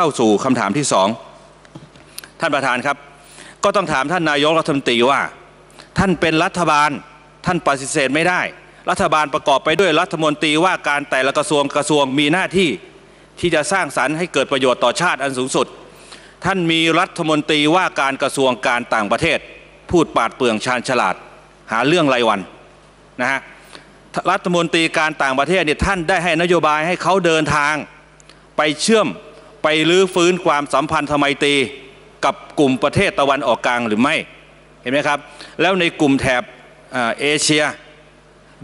เข้าสู่คำถามที่สองท่านประธานครับ ก็ต้องถามท่านนายกรัฐมนตรีว่า ท่านเป็นรัฐบาลท่านปฏิเสธไม่ได้ รัฐบาลประกอบไปด้วยรัฐมนตรีว่าการแต่ละกระทรวงกระทรวงมีหน้าที่ที่จะสร้างสรรค์ให้เกิดประโยชน์ต่อชาติอันสูงสุด ท่านมีรัฐมนตรีว่าการกระทรวงการต่างประเทศ พูดปาดเปลืองชาญฉลาด หาเรื่องไรวันนะฮะรัฐมนตรีการต่างประเทศเนี่ยท่านได้ให้นโยบายให้เขาเดินทางไปเชื่อม ไปลื้อฟื้นความสัมพันธไมตรีกับกลุ่มประเทศตะวันออกกลางหรือไม่เห็นไหมครับ แล้วในกลุ่มแถบเอเชีย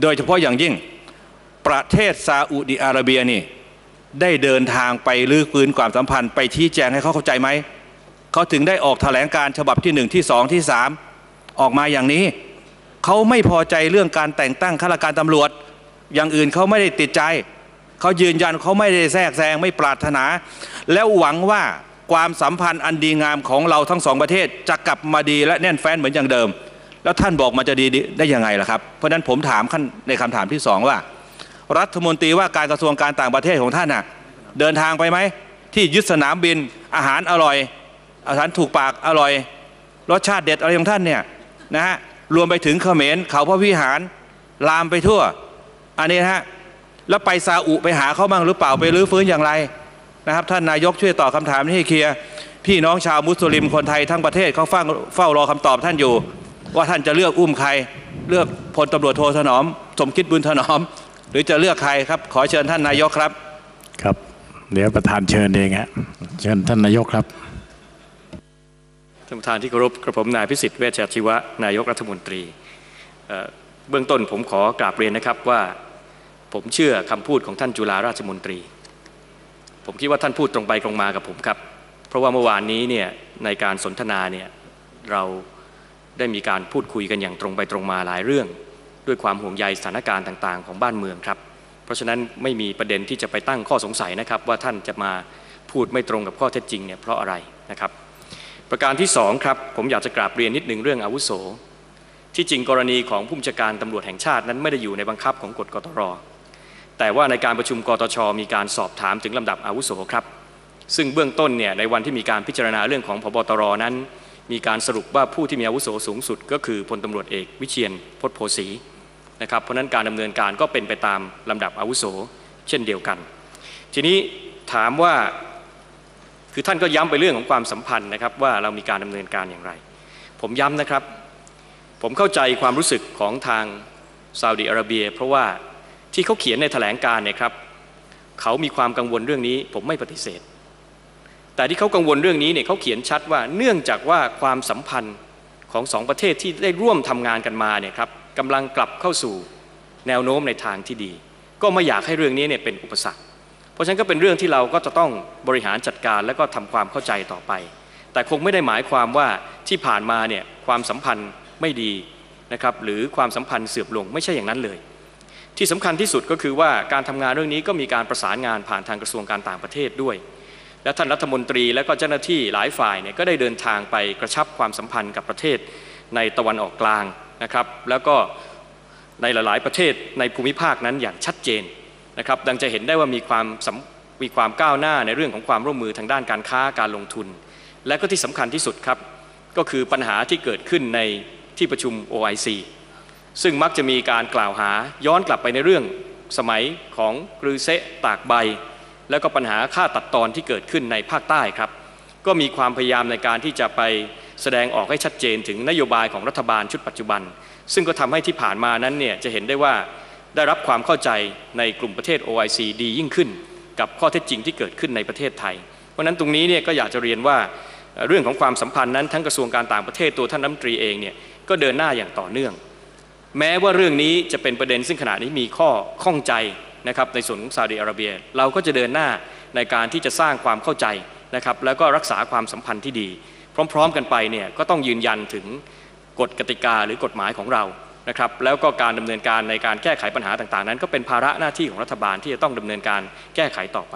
โดยเฉพาะอย่างยิ่งประเทศซาอุดิอาระเบียนี่ได้เดินทางไปลื้อฟื้นความสัมพันธ์ไปชี้แจงให้เขาเข้าใจไหมเขาถึงได้ออกแถลงการฉบับที่หนึ่งที่สองที่สามออกมาอย่างนี้เขาไม่พอใจเรื่องการแต่งตั้งข้าราชการตำรวจ อย่างอื่นเขาไม่ได้ติดใจ เขายืนยันเขาไม่ได้แทรกแซงไม่ปรารถนา แล้วหวังว่าความสัมพันธ์อันดีงามของเราทั้งสองประเทศจะกลับมาดีและแน่นแฟ้นเหมือนอย่างเดิม แล้วท่านบอกมันจะดีได้ยังไงล่ะครับ เพราะฉะนั้นผมถามขั้นในคำถามที่สองว่า รัฐมนตรีว่าการกระทรวงการต่างประเทศของท่านน่ะเดินทางไปไหม ที่ยึดสนามบินอาหารอร่อย อาหารถูกปากอร่อย รสชาติเด็ดอะไรของท่านเนี่ยนะฮะรวมไปถึงเขมรเขาพระวิหารลามไปทั่ว อันนี้นะฮะ แล้วไปซาอุไปหาเขาบ้างหรือเปล่าไปรื้อฟื้นอย่างไรนะครับ ท่านนายกช่วยตอบคำถามนี้ให้เคลียร์พี่น้องชาวมุสลิมคนไทยทั้งประเทศเขาเฝ้าเฝ้ารอคำตอบท่านอยู่ ว่าท่านจะเลือกอุ้มใคร เลือกพลตำรวจโทถนอม สมคิดบุญถนอม หรือจะเลือกใครครับ ขอเชิญท่านนายกครับ ครับ เดี๋ยวประธานเชิญเองฮะเชิญท่านนายกครับท่านประธานที่เคารพกระผมนายพิสิทธิ์เวชชาชีวะนายกรัฐมนตรีเอ่อเบื้องต้นผมขอกราบเรียนนะครับว่า ผมเชื่อคำพูดของท่านจุฬาราชมนตรี ผมคิดว่าท่านพูดตรงไปตรงมากับผมครับ เพราะว่าเมื่อวานนี้เนี่ยในการสนทนาเนี่ยเราได้มีการพูดคุยกันอย่างตรงไปตรงมาหลายเรื่อง ด้วยความห่วงใยสถานการณ์ต่างๆ ของบ้านเมืองครับ เพราะฉะนั้นไม่มีประเด็นที่จะไปตั้งข้อสงสัยนะครับ ว่าท่านจะมาพูดไม่ตรงกับข้อเท็จจริงเนี่ยเพราะอะไรนะครับ ประการที่สองครับผมอยากจะกราบเรียนนิดหนึ่งเรื่องอาวุโส ที่จริงกรณีของผู้บัญชาการตำรวจแห่งชาตินั้นไม่ได้อยู่ในบังคับของกฎกตร แต่ว่าในการประชุมกตชมีการสอบถามถึงลำดับอาวุโสครับ ซึ่งเบื้องต้นเนี่ยในวันที่มีการพิจารณาเรื่องของพบตรนั้น มีการสรุปว่าผู้ที่มีอาวุโสสูงสุด ก็คือพลตำรวจเอกวิเชียนพจน์โพสีนะครับเพราะฉะนั้นการดำเนินการก็เป็นไปตามลำดับอาวุโสเช่นเดียวกัน ทีนี้ถามว่าคือท่านก็ย้ำไปเรื่องของความสัมพันธ์นะครับว่าเรามีการดำเนินการอย่างไร ผมย้ำนะครับ ผมเข้าใจความรู้สึกของทางซาอุดิอาระเบีย เพราะว่า ที่เขาเขียนในแถลงการเนี่ยครับเขามีความกังวลเรื่องนี้ ผมไม่ปฏิเสธ แต่ที่เขากังวลเรื่องนี้เนี่ยเขาเขียนชัดว่าเนื่องจากว่าความสัมพันธ์ของสองประเทศที่ได้ร่วมทำงานกันมาเนี่ยครับกำลังกลับเข้าสู่แนวโน้มในทางที่ดี ก็ไม่อยากให้เรื่องนี้เนี่ยเป็นอุปสรรค เพราะฉะนั้นก็เป็นเรื่องที่เราก็จะต้องบริหารจัดการและก็ทำความเข้าใจต่อไป แต่คงไม่ได้หมายความว่าที่ผ่านมาเนี่ยความสัมพันธ์ไม่ดีนะครับหรือความสัมพันธ์เสื่อมลงไม่ใช่อย่างนั้นเลย ที่สำคัญที่สุดก็คือว่าการทำงานเรื่องนี้ก็มีการประสานงานผ่านทางกระทรวงการต่างประเทศด้วย และท่านรัฐมนตรีและก็เจ้าหน้าที่หลายฝ่ายเนี่ยก็ได้เดินทางไปกระชับความสัมพันธ์กับประเทศในตะวันออกกลางนะครับแล้วก็ในหลาย ๆ ประเทศในภูมิภาคนั้นอย่างชัดเจนนะครับดังจะเห็นได้ว่ามีความมีความก้าวหน้าในเรื่องของความร่วมมือทางด้านการค้าการลงทุน และก็ที่สำคัญที่สุดครับก็คือปัญหาที่เกิดขึ้นในที่ประชุม OIC ซึ่งมักจะมีการกล่าวหาย้อนกลับไปในเรื่องสมัยของกรือเซะตากใบ แล้วก็ปัญหาค่าตัดตอนที่เกิดขึ้นในภาคใต้ครับ ก็มีความพยายามในการที่จะไปแสดงออกให้ชัดเจนถึงนโยบายของรัฐบาลชุดปัจจุบัน ซึ่งก็ทำให้ที่ผ่านมานั้นเนี่ยจะเห็นได้ว่าได้รับความเข้าใจในกลุ่มประเทศ OIC ดียิ่งขึ้น กับข้อเท็จจริงที่เกิดขึ้นในประเทศไทย เพราะฉะนั้นตรงนี้เนี่ยก็อยากจะเรียนว่าเอ่อเรื่องของความสัมพันธ์นั้นทั้งกระทรวงการต่างประเทศตัวท่านรัฐมนตรีเองเนี่ยก็เดินหน้าอย่างต่อเนื่อง แม้ว่าเรื่องนี้จะเป็นประเด็นซึ่งขณะนี้มีข้อข้องใจนะครับในส่วนของซาอุดิอาระเบีย เราก็จะเดินหน้าในการที่จะสร้างความเข้าใจนะครับแล้วก็รักษาความสัมพันธ์ที่ดี พร้อม ๆ กันไปเนี่ยก็ต้องยืนยันถึงกฎกติกาหรือกฎหมายของเรานะครับแล้วก็การดำเนินการในการแก้ไขปัญหาต่างๆ นั้น ก็เป็นภาระหน้าที่ของรัฐบาลที่จะต้องดำเนินการแก้ไขต่อไป